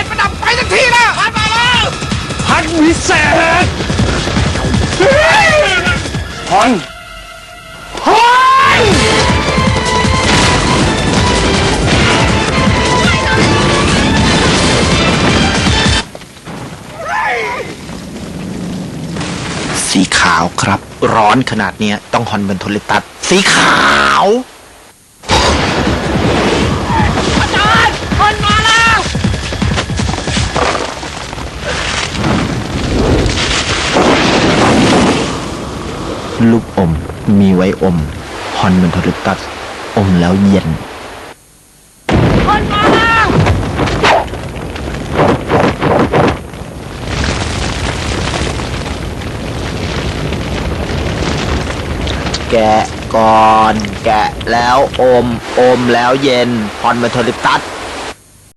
ษประดับไปทันทีนะพันมาแล้วพันวิเศนพอนพอนสีขาวครับ ร้อนขนาดเนี้ยต้องฮอนเบนทนเลตัด สีขาว ลูกอม มีไว้อมฮอนเป็นโทลิตัส อมแล้วเย็นคนมาแกะก่อน แกะแล้วอม อมแล้วเย็นฮอนเป็นโทลิตัส